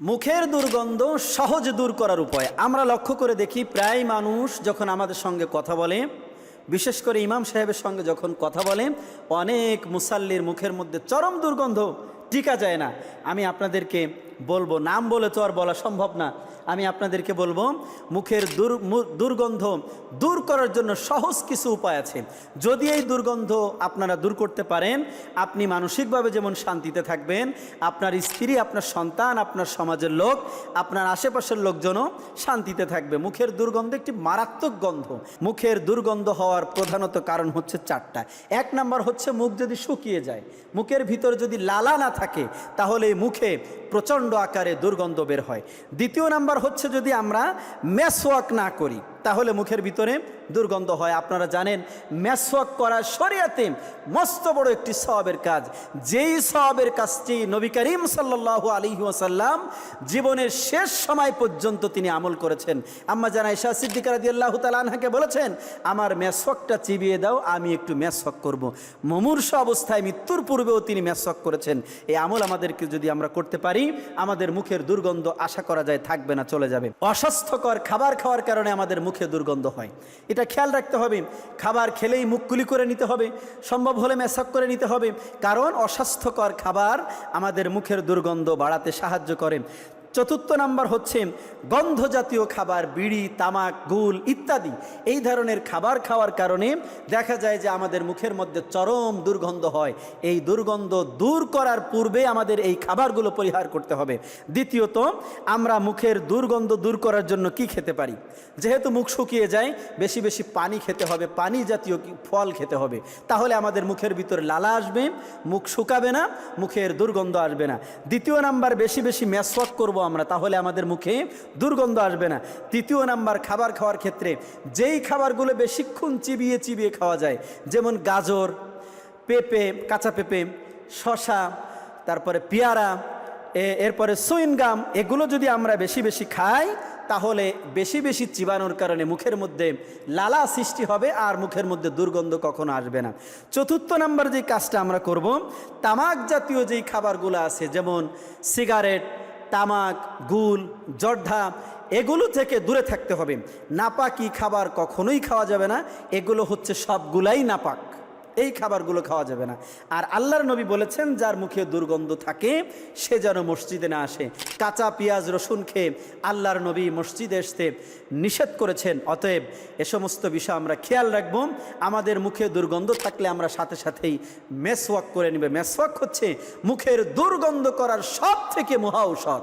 মুখের দুর্গন্ধ সহজ দূর করার উপায়। আমরা লক্ষ্য করে দেখি প্রায় মানুষ যখন আমাদের সঙ্গে কথা বলে, বিশেষ করে ইমাম সাহেবের সঙ্গে যখন কথা বলে, অনেক মুসাল্লির মুখের মধ্যে চরম দুর্গন্ধ টিকা যায় না। আমি আপনাদেরকে বলব, নাম বলে তো আর বলা সম্ভব না। আমি আপনাদেরকে বলব, মুখের দুর দুর্গন্ধ দূর করার জন্য সহজ কিছু উপায় আছে। যদি এই দুর্গন্ধ আপনারা দূর করতে পারেন, আপনি মানসিকভাবে যেমন শান্তিতে থাকবেন, আপনার স্ত্রী, আপনার সন্তান, আপনার সমাজের লোক, আপনার আশেপাশের লোকজনও শান্তিতে থাকবে। মুখের দুর্গন্ধ একটি মারাত্মক গন্ধ। মুখের দুর্গন্ধ হওয়ার প্রধানত কারণ হচ্ছে চারটা। এক নাম্বার হচ্ছে মুখ যদি শুকিয়ে যায়, মুখের ভিতর যদি লালা না থাকে, তাহলে মুখে প্রচণ্ড আকারে দুর্গন্ধ বের হয়। দ্বিতীয় নাম্বার হচ্ছে যদি আমরা মেসওয়াক না করি। তাহলে মুখের ভিতরে দুর্গন্ধ হয়। আপনারা জানেন, মেসওয়াক করা শরিয়াতে মস্ত বড় একটি সওয়াবের কাজ। যেই সওয়াবের কাজটি নবী করিম সাল্লাহ আলী ওয়াসাল্লাম জীবনের শেষ সময় পর্যন্ত তিনি আমল করেছেন। আম্মা জানা ইশা সিদ্দিকার আল্লাহ তালাহাকে বলেছেন, আমার মেসওয়াকটা চিবিয়ে দাও, আমি একটু মেসওয়াক করব। মমূর্ষ অবস্থায় মৃত্যুর পূর্বেও তিনি মেসওয়াক করেছেন। এই আমল আমাদেরকে যদি আমরা করতে পারি, আমাদের মুখের দুর্গন্ধ আশা করা যায়, থাকবে না, চলে যাবে। অস্বাস্থ্যকর খাবার খাওয়ার কারণে আমাদের মুখে দুর্গন্ধ হয়। এটা খেয়াল রাখতে হবে, খাবার খেলেই মুখগুলি করে নিতে হবে, সম্ভব হলে মেসাক করে নিতে হবে, কারণ অস্বাস্থ্যকর খাবার আমাদের মুখের দুর্গন্ধ বাড়াতে সাহায্য করে। চতুর্থ নাম্বার হচ্ছে গন্ধ জাতীয় খাবার, বিড়ি, তামাক, গুল ইত্যাদি। এই ধরনের খাবার খাওয়ার কারণে দেখা যায় যে আমাদের মুখের মধ্যে চরম দুর্গন্ধ হয়। এই দুর্গন্ধ দূর করার পূর্বে আমাদের এই খাবারগুলো পরিহার করতে হবে। দ্বিতীয়ত, আমরা মুখের দুর্গন্ধ দূর করার জন্য কি খেতে পারি? যেহেতু মুখ শুকিয়ে যায়, বেশি বেশি পানি খেতে হবে, পানি জাতীয় ফল খেতে হবে। তাহলে আমাদের মুখের ভিতরে লালা আসবে, মুখ শুকাবে না, মুখের দুর্গন্ধ আসবে না। দ্বিতীয় নাম্বার, বেশি বেশি মেসওয়াক করব আমরা, তাহলে আমাদের মুখে দুর্গন্ধ আসবে না। তৃতীয় নাম্বার, খাবার খাওয়ার ক্ষেত্রে যেই খাবারগুলো বেশিক্ষণ চিবিয়ে চিবিয়ে খাওয়া যায়, যেমন গাজর, পেঁপে, কাঁচা পেঁপে শশা তারপরে পেয়ারা এরপরে সুইনগাম এগুলো যদি আমরা বেশি বেশি খাই, তাহলে বেশি বেশি চিবানোর কারণে মুখের মধ্যে লালা সৃষ্টি হবে আর মুখের মধ্যে দুর্গন্ধ কখনো আসবে না। চতুর্থ নাম্বার যে কাজটা আমরা করব, তামাক জাতীয় যেই খাবারগুলো আছে, যেমন সিগারেট তামাক, গুল জর্ধা এগুলো থেকে দূরে থাকতে হবে। নাপাকি খাবার কখনোই খাওয়া যাবে না। এগুলো হচ্ছে সবগুলাই নাপাক। এই খাবারগুলো খাওয়া যাবে না। আর আল্লাহর নবী বলেছেন, যার মুখে দুর্গন্ধ থাকে, সে যেন মসজিদে না আসে। কাঁচা পেঁয়াজ, রসুন খেয়ে আল্লাহর নবী মসজিদে আসতে নিষেধ করেছেন। অতএব এ সমস্ত বিষয় আমরা খেয়াল রাখব। আমাদের মুখে দুর্গন্ধ থাকলে আমরা সাথে সাথেই মেসওয়াক করে নেবে। মেসওয়াক হচ্ছে মুখের দুর্গন্ধ করার সব থেকে মহা ঔষধ।